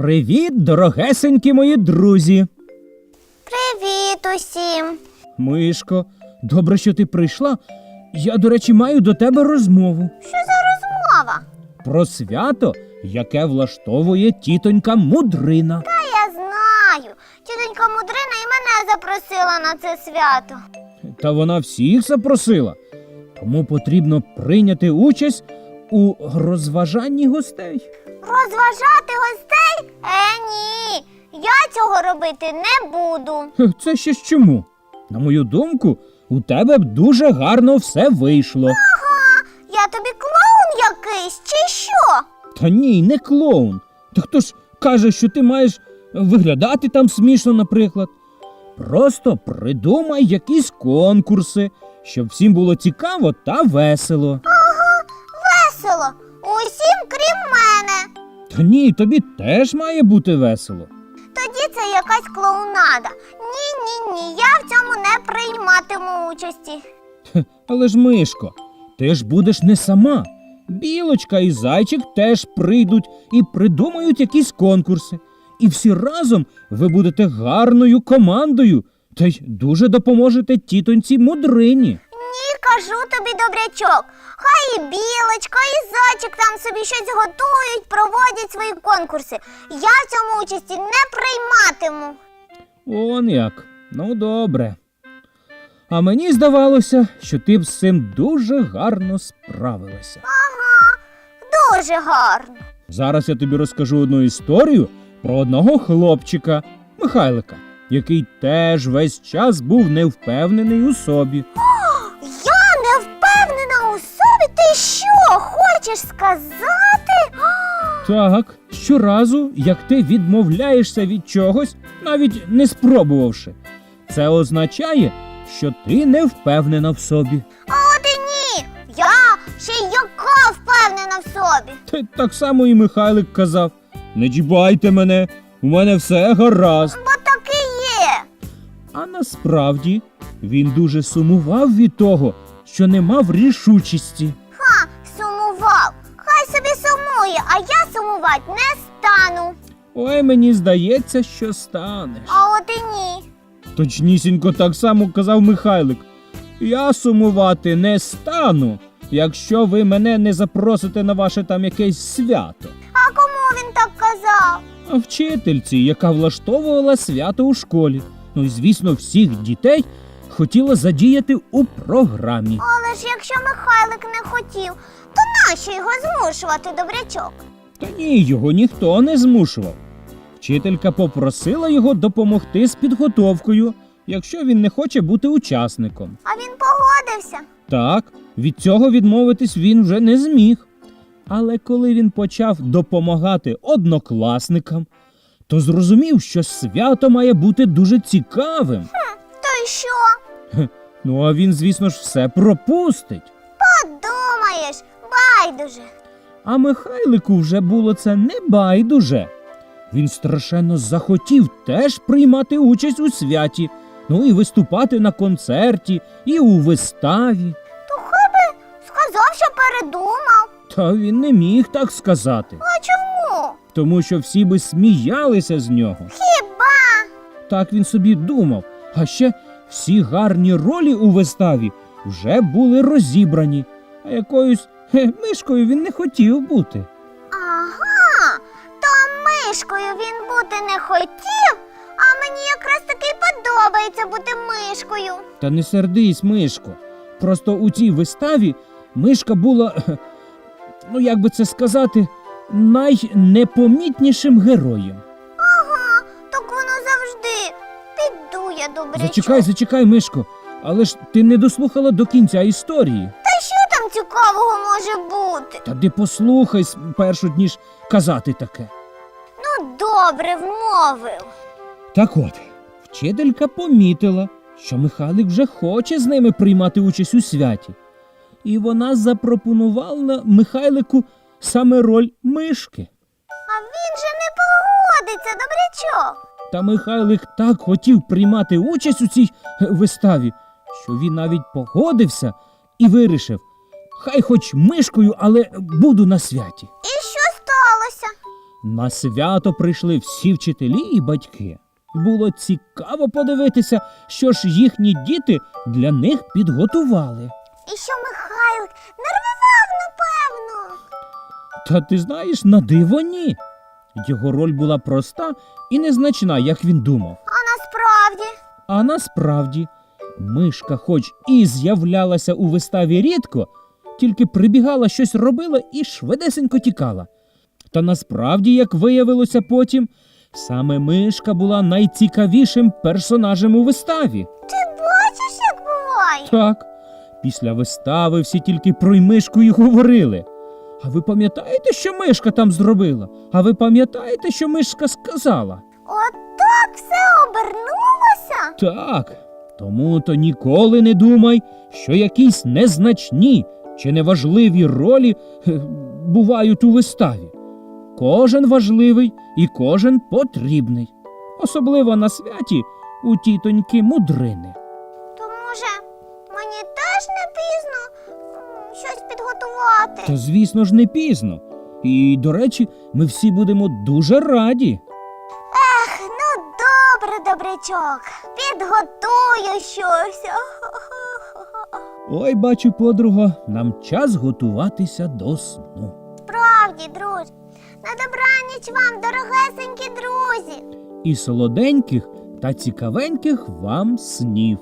Привіт, дорогесенькі мої друзі. Привіт усім. Мишко, добре, що ти прийшла. Я, до речі, маю до тебе розмову Що за розмова? про свято, яке влаштовує тітонька мудрина. Та я знаю. Тітонька Мудрина і мене запросила на це свято. Та вона всіх запросила. Тому потрібно прийняти участь у розважанні гостей. Розважати гостей? Е, ні. Я цього робити не буду. Хе, Це ще ж чому? На мою думку, у тебе б дуже гарно все вийшло. Ага, я тобі клоун якийсь, чи що? Та ні, не клоун. Та хто ж каже, що ти маєш виглядати там смішно, наприклад. Просто придумай якісь конкурси, щоб всім було цікаво та весело. Весело. Усім, крім мене. Та ні, тобі теж має бути весело. Тоді це якась клоунада. Ні, ні, ні, я в цьому не прийматиму участі. Хе, Але ж Мишко, ти ж будеш не сама. Білочка і зайчик теж прийдуть і придумають якісь конкурси. І всі разом ви будете гарною командою та й дуже допоможете тітоньці мудрині. Кажу тобі, добрячок. Хай і білочка, і зайчик там собі щось готують, проводять свої конкурси. Я в цьому участі не прийматиму. Он як. Ну, добре. А мені здавалося, що ти б з цим дуже гарно справилася. Ага, дуже гарно. Зараз я тобі розкажу одну історію про одного хлопчика, Михайлика, який теж весь час був невпевнений у собі. Ти що, хочеш сказати? Так, щоразу, як ти відмовляєшся від чогось, навіть не спробувавши, це означає, що ти не впевнена в собі. А от і ні. Я ще яка впевнена в собі. Та так само і Михайлик казав: Не чіпайте мене, у мене все гаразд. Бо так і є. А насправді він дуже сумував від того, що не мав рішучості. Сумує, а я сумувати не стану. Ой, мені здається, що станеш. А от і ні. Точнісінько так само казав Михайлик. Я сумувати не стану, якщо ви мене не запросите на ваше там якесь свято. А кому він так казав? А вчительці, яка влаштовувала свято у школі. Ну і звісно, всіх дітей хотіла задіяти у програмі. Але ж якщо Михайлик не хотів, то нащо його змушувати, добрячок? Та ні, його ніхто не змушував. Вчителька попросила його допомогти з підготовкою, якщо він не хоче бути учасником. А він погодився. Так, від цього відмовитись він вже не зміг. Але коли він почав допомагати однокласникам, то зрозумів, що свято має бути дуже цікавим. То й що? Ну а він, звісно ж, все пропустить. Байдуже. А Михайлику вже було це не байдуже. Він страшенно захотів теж приймати участь у святі, ну і виступати на концерті, і у виставі. То хай би сказав, що передумав. Та він не міг так сказати, А чому? тому що всі би сміялися з нього. Хіба? Так він собі думав. А ще всі гарні ролі у виставі вже були розібрані, а якоюсь хе, мишкою він не хотів бути. Ага, то мишкою він бути не хотів, а мені якраз таки подобається бути мишкою. Та не сердись, Мишко. Просто у цій виставі мишка була, кхе, ну як би це сказати, найнепомітнішим героєм. Ага, так воно завжди. Піду я добре. Зачекай, зачекай, Мишко, але ж ти не дослухала до кінця історії. Цікавого може бути? Та ти послухай спершу, ніж казати таке. Ну, добре, вмовив. Так от, вчителька помітила, що Михайлик вже хоче з ними приймати участь у святі. І вона запропонувала Михайлику саме роль мишки. А він же не погодиться, добрячок. Та Михайлик так хотів приймати участь у цій е, виставі, що він навіть погодився і вирішив, хай хоч мишкою, але буду на святі. І що сталося? На свято прийшли всі вчителі і батьки. Було цікаво подивитися, що ж їхні діти для них підготували. І що Михайлик нервував, напевно. Та ти знаєш, на диво ні. Його роль була проста і незначна, як він думав. А насправді. А насправді, мишка, хоч і з'являлася у виставі рідко, тільки прибігала, щось робила і швидесенько тікала. Та насправді, як виявилося потім, саме мишка була найцікавішим персонажем у виставі. Ти бачиш, як буває? Так, після вистави всі тільки про й мишку й говорили. А ви пам'ятаєте, що мишка там зробила? А ви пам'ятаєте, що мишка сказала? Отак все обернулося? Так, тому то ніколи не думай, що якісь незначні чи неважливі ролі бувають у виставі. Кожен важливий і кожен потрібний, особливо на святі у тітоньки мудрини. То може мені теж не пізно щось підготувати? Та звісно ж не пізно. І, до речі, ми всі будемо дуже раді. Ех, ну добре, добрячок. Підготую щось. Ой, бачу, подруга, нам час готуватися до сну. Справді, друже. На добраніч вам, дорогесенькі друзі. І солоденьких та цікавеньких вам снів.